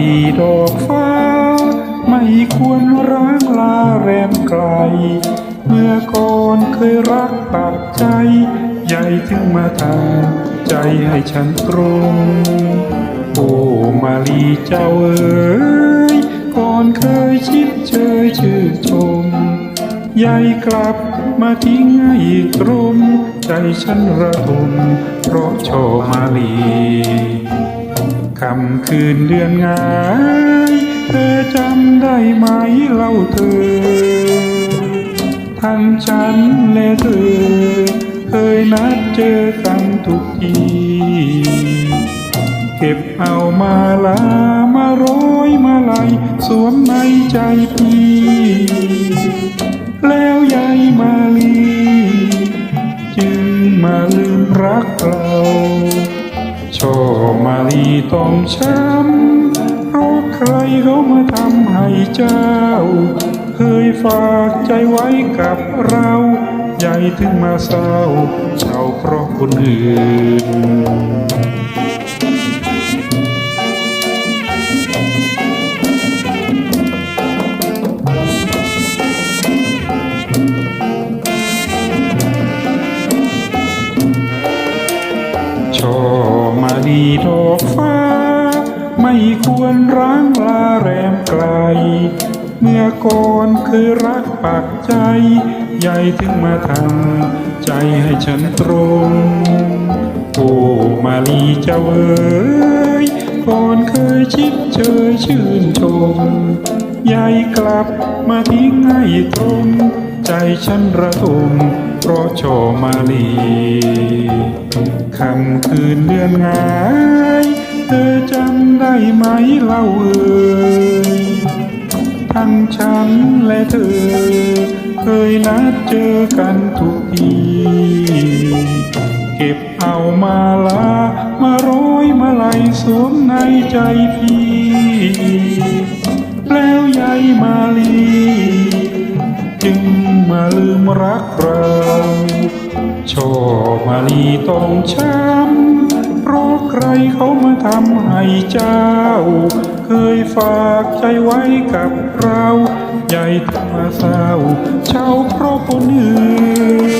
ลีดอกฟ้า ไม่ควรร้างลาแรมไกล เมื่อก่อนเคยรักปากใจ ใหญ่ถึงมาทำใจให้ฉันตรงโอ้มาลีเจ้าเอ๋ยก่อนเคยชิดเชยชื่นชมยายกลับมาทิ้งให้ตรม ใจฉันระทมเพราะโชมาลี คำคืนเดือนงายเธอจำได้ไหมเล่าเธอ ทั้งฉันและเธอ เคยนัดเจอกันทุกที เก็บเอามาลามาร้อยมาลายสวมในใจพี่ แล้วยายมาลี จึงมาลืมรักเรา โชมาลีต้องช้ำเพราะใครเขามาทำให้เจ้า เคยฝากใจไว้กับเราใหญ่ถึงมาเศร้าเศร้าเพราะคนอื่น ไม่ควรร้างลาแรมไกล เมื่อก่อนเคยรักปากใจ ใหญ่ถึงมาทำใจให้ฉันตรง โอ้มาลีเจ้าเอ๋ยก่อนเคยชิดเชยชื่นชมยายกลับมาทิ้งให้ตรง ใจฉันระทมเพราะโชมาลีคำคืนเดือนงาย ไหมเล่าเอ่ยทั้งฉันและเธอ เคยนัดเจอกันทุกที เก็บเอามาลา มาร้อยมาไลยสวมในใจพี่ แล้วยายมาลี จึงมาลืมรักเราชอบมาลีต้องช้ำ ราะใครเขามาทำให้เจ้า เคยฝากใจไว้กับเรา ใหญ่ถึงมาเศร้าเช่าเพราะคนอื่น